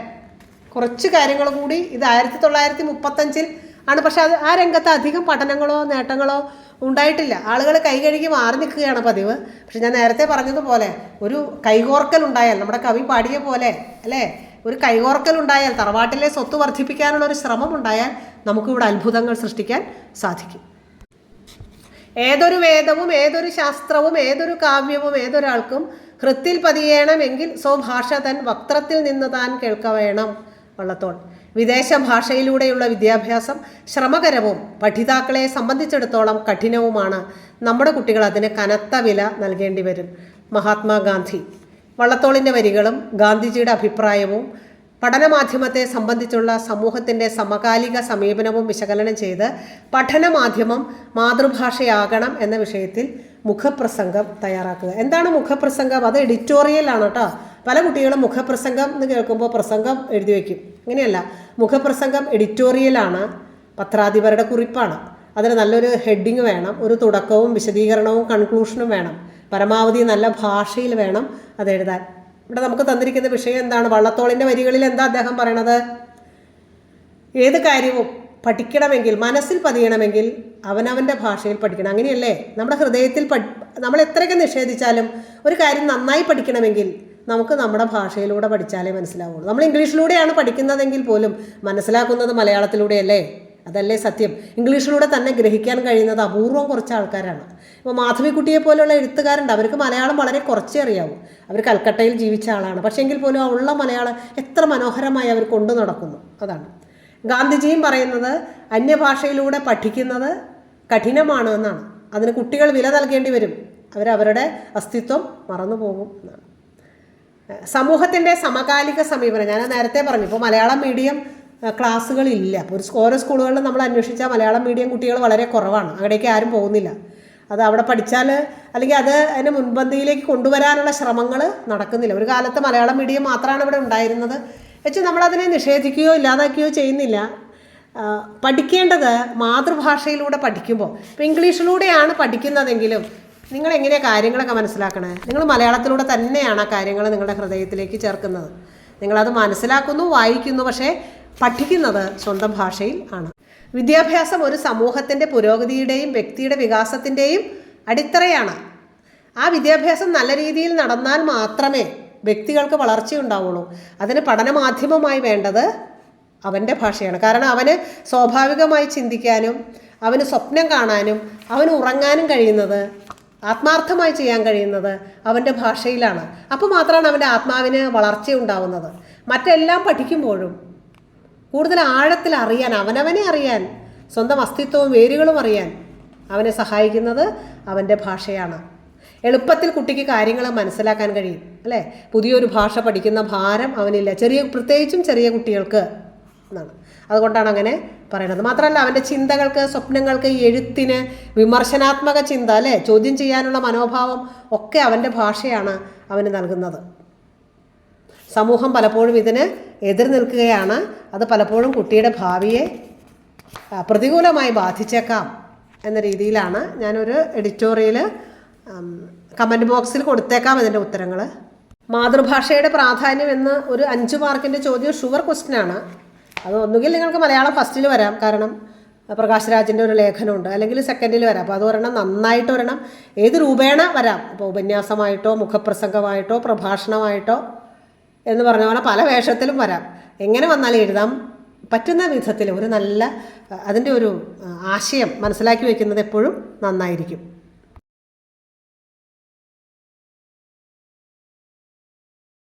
കുറച്ച് കാര്യങ്ങൾ കൂടി ഇത് ആയിരത്തി തൊള്ളായിരത്തി മുപ്പത്തഞ്ചിൽ ആണ്. പക്ഷെ അത് ആ രംഗത്ത് അധികം പഠനങ്ങളോ നേട്ടങ്ങളോ ഉണ്ടായിട്ടില്ല. ആളുകൾ കൈ കഴുകി മാറി നിൽക്കുകയാണ് പതിവ്. പക്ഷെ ഞാൻ നേരത്തെ പറഞ്ഞതുപോലെ ഒരു കൈകോർക്കൽ ഉണ്ടായാൽ നമ്മുടെ കവി പാടിയ പോലെ അല്ലേ? ഒരു കൈകോർക്കൽ ഉണ്ടായാൽ തറവാട്ടിലെ സ്വത്ത് വർദ്ധിപ്പിക്കാനുള്ള ഒരു ശ്രമം ഉണ്ടായാൽ നമുക്കിവിടെ അത്ഭുതങ്ങൾ സൃഷ്ടിക്കാൻ സാധിക്കും. ഏതൊരു വേദവും ഏതൊരു ശാസ്ത്രവും ഏതൊരു കാവ്യവും ഏതൊരാൾക്കും ഹൃത്തിൽ പതിയേണമെങ്കിൽ സ്വഭാഷ തൻ വക്രത്തിൽ നിന്ന് താൻ കേൾക്കവേണം വള്ളത്തോൾ. വിദേശ ഭാഷയിലൂടെയുള്ള വിദ്യാഭ്യാസം ശ്രമകരവും പഠിതാക്കളെ സംബന്ധിച്ചിടത്തോളം കഠിനവുമാണ്. നമ്മുടെ കുട്ടികൾ അതിന് കനത്ത വില നൽകേണ്ടി വരും. മഹാത്മാഗാന്ധി വള്ളത്തോളിന്റെ വരികളും ഗാന്ധിജിയുടെ അഭിപ്രായവും പഠനമാധ്യമത്തെ സംബന്ധിച്ചുള്ള സമൂഹത്തിന്റെ സമകാലിക സമീപനവും വിശകലനം ചെയ്ത് പഠനമാധ്യമം മാതൃഭാഷയാകണം എന്ന വിഷയത്തിൽ മുഖപ്രസംഗം തയ്യാറാക്കുക. എന്താണ് മുഖപ്രസംഗം? അത് എഡിറ്റോറിയലാണ് കേട്ടോ. പല കുട്ടികളും മുഖപ്രസംഗം എന്ന് കേൾക്കുമ്പോൾ പ്രസംഗം എഴുതി വയ്ക്കും. ഇങ്ങനെയല്ല മുഖപ്രസംഗം എഡിറ്റോറിയലാണ് പത്രാധിപരുടെ കുറിപ്പാണ്. അതിന് നല്ലൊരു ഹെഡിങ് വേണം. ഒരു തുടക്കവും വിശദീകരണവും കൺക്ലൂഷനും വേണം. പരമാവധി നല്ല ഭാഷയിൽ വേണം അത് എഴുതാൻ. ഇവിടെ നമുക്ക് തന്നിരിക്കുന്ന വിഷയം എന്താണ്? വള്ളത്തോളിന്റെ വരികളിൽ എന്താ അദ്ദേഹം പറയണത്? ഏത് കാര്യവും പഠിക്കണമെങ്കിൽ മനസ്സിൽ പതിയണമെങ്കിൽ അവനവന്റെ ഭാഷയിൽ പഠിക്കണം. അങ്ങനെയല്ലേ? നമ്മുടെ ഹൃദയത്തിൽ പഠി നമ്മൾ എത്രയൊക്കെ നിഷേധിച്ചാലും ഒരു കാര്യം നന്നായി പഠിക്കണമെങ്കിൽ നമുക്ക് നമ്മുടെ ഭാഷയിലൂടെ പഠിച്ചാലേ മനസ്സിലാവുള്ളൂ. നമ്മൾ ഇംഗ്ലീഷിലൂടെയാണ് പഠിക്കുന്നതെങ്കിൽ പോലും മനസ്സിലാക്കുന്നത് മലയാളത്തിലൂടെയല്ലേ? അതല്ലേ സത്യം? ഇംഗ്ലീഷിലൂടെ തന്നെ ഗ്രഹിക്കാൻ കഴിയുന്നത് അപൂർവം കുറച്ച് ആൾക്കാരാണ്. ഇപ്പോൾ മാധവിക്കുട്ടിയെ പോലെയുള്ള എഴുത്തുകാരുണ്ട്. അവർക്ക് മലയാളം വളരെ കുറച്ചേ അറിയാവൂ. അവർ കൽക്കട്ടയിൽ ജീവിച്ച ആളാണ്. പക്ഷേ എങ്കിൽ പോലും ആ ഉള്ള മലയാളം എത്ര മനോഹരമായി അവർ കൊണ്ടു നടക്കുന്നു. അതാണ്. ഗാന്ധിജിയും പറയുന്നത് അന്യഭാഷയിലൂടെ പഠിക്കുന്നത് കഠിനമാണ് എന്നാണ്. അതിന് കുട്ടികൾ വില നൽകേണ്ടി വരും. അവരവരുടെ അസ്തിത്വം മറന്നു പോകും എന്നാണ്. സമൂഹത്തിന്റെ സമകാലിക സമീപനം. ഞാൻ നേരത്തെ പറഞ്ഞു. ഇപ്പോൾ മലയാളം മീഡിയം ക്ലാസ്സുകളില്ല. അപ്പോൾ ഒരു ഓരോ സ്കൂളുകളിലും നമ്മൾ അന്വേഷിച്ചാൽ മലയാളം മീഡിയം കുട്ടികൾ വളരെ കുറവാണ്. അവിടേക്ക് ആരും പോകുന്നില്ല. അത് അവിടെ പഠിച്ചാൽ അല്ലെങ്കിൽ അത് അതിനെ മുൻപന്തിയിലേക്ക് കൊണ്ടുവരാനുള്ള ശ്രമങ്ങൾ നടക്കുന്നില്ല. ഒരു കാലത്ത് മലയാളം മീഡിയം മാത്രമാണ് ഇവിടെ ഉണ്ടായിരുന്നത്. വെച്ച് നമ്മളതിനെ നിഷേധിക്കുകയോ ഇല്ലാതാക്കുകയോ ചെയ്യുന്നില്ല. പഠിക്കേണ്ടത് മാതൃഭാഷയിലൂടെ പഠിക്കുമ്പോൾ. ഇപ്പോൾ ഇംഗ്ലീഷിലൂടെയാണ് പഠിക്കുന്നതെങ്കിലും നിങ്ങൾ എങ്ങനെയാണ് കാര്യങ്ങളൊക്കെ മനസ്സിലാക്കണേ? നിങ്ങൾ മലയാളത്തിലൂടെ തന്നെയാണ് ആ കാര്യങ്ങൾ നിങ്ങളുടെ ഹൃദയത്തിലേക്ക് ചേർക്കുന്നത്. നിങ്ങളത് മനസ്സിലാക്കുന്നു വായിക്കുന്നു. പക്ഷേ പഠിക്കുന്നത് സ്വന്തം ഭാഷയിൽ ആണ്. വിദ്യാഭ്യാസം ഒരു സമൂഹത്തിന്റെ പുരോഗതിയുടെയും വ്യക്തിയുടെ വികാസത്തിന്റെയും അടിത്തറയാണ്. ആ വിദ്യാഭ്യാസം നല്ല രീതിയിൽ നടന്നാൽ മാത്രമേ വ്യക്തികൾക്ക് വളർച്ചയുണ്ടാവുള്ളൂ അതിന് പഠനമാധ്യമമായി വേണ്ടത് അവന്റെ ഭാഷയാണ്. കാരണം അവന് സ്വാഭാവികമായി ചിന്തിക്കാനും അവന് സ്വപ്നം കാണാനും അവന് ഉറങ്ങാനും കഴിയുന്നത് ആത്മാർത്ഥമായി ചെയ്യാൻ കഴിയുന്നത് അവന്റെ ഭാഷയിലാണ്. അപ്പോൾ മാത്രമാണ് അവന്റെ ആത്മാവിന് വളർച്ച ഉണ്ടാവുന്നത്. മറ്റെല്ലാം പഠിക്കുമ്പോഴും കൂടുതൽ ആഴത്തിൽ അറിയാൻ അവനവനെ അറിയാൻ സ്വന്തം അസ്തിത്വവും വേരുകളും അറിയാൻ അവനെ സഹായിക്കുന്നത് അവന്റെ ഭാഷയാണ്. എളുപ്പത്തിൽ കുട്ടിക്ക് കാര്യങ്ങൾ മനസ്സിലാക്കാൻ കഴിയും അല്ലേ? പുതിയൊരു ഭാഷ പഠിക്കുന്ന ഭാരം അവനില്ല. ചെറിയ പ്രത്യേകിച്ചും ചെറിയ കുട്ടികൾക്ക് എന്നാണ്. അതുകൊണ്ടാണ് അങ്ങനെ പറയുന്നത്. മാത്രമല്ല അവന്റെ ചിന്തകൾക്ക് സ്വപ്നങ്ങൾക്ക് എഴുത്തിന് വിമർശനാത്മക ചിന്ത അല്ലേ? ചോദ്യം ചെയ്യാനുള്ള മനോഭാവം ഒക്കെ അവന്റെ ഭാഷയാണ് അവന് നൽകുന്നത്. സമൂഹം പലപ്പോഴും ഇതിന് എതിർ നിൽക്കുകയാണ്. അത് പലപ്പോഴും കുട്ടിയുടെ ഭാവിയെ പ്രതികൂലമായി ബാധിച്ചേക്കാം എന്ന രീതിയിലാണ് ഞാനൊരു എഡിറ്റോറിയൽ കമന്റ് ബോക്സിൽ കൊടുത്തേക്കാം ഇതിന്റെ ഉത്തരങ്ങൾ മാതൃഭാഷയുടെ പ്രാധാന്യം എന്ന് ഒരു അഞ്ച് മാർക്കിന്റെ ചോദ്യം ഷുവർ ക്വസ്റ്റ്യനാണ് അത് ഒന്നുകിൽ നിങ്ങൾക്ക് മലയാളം ഫസ്റ്റിൽ വരാം കാരണം പ്രകാശ് രാജിന്റെ ഒരു ലേഖനമുണ്ട് അല്ലെങ്കിൽ സെക്കൻഡിൽ വരാം. അപ്പോൾ അത് ഒരെണ്ണം നന്നായിട്ട് ഒരെണ്ണം ഏത് രൂപേണ വരാം? ഇപ്പോൾ ഉപന്യാസമായിട്ടോ മുഖപ്രസംഗമായിട്ടോ പ്രഭാഷണമായിട്ടോ. എന്ന് പറഞ്ഞ പോലെ പല വേഷത്തിലും വരാം. എങ്ങനെ വന്നാലും എഴുതാം. പറ്റുന്ന വിധത്തിൽ ഒരു നല്ല അതിന്റെ ഒരു ആശയം മനസ്സിലാക്കി വയ്ക്കുന്നത് എപ്പോഴും നന്നായിരിക്കും.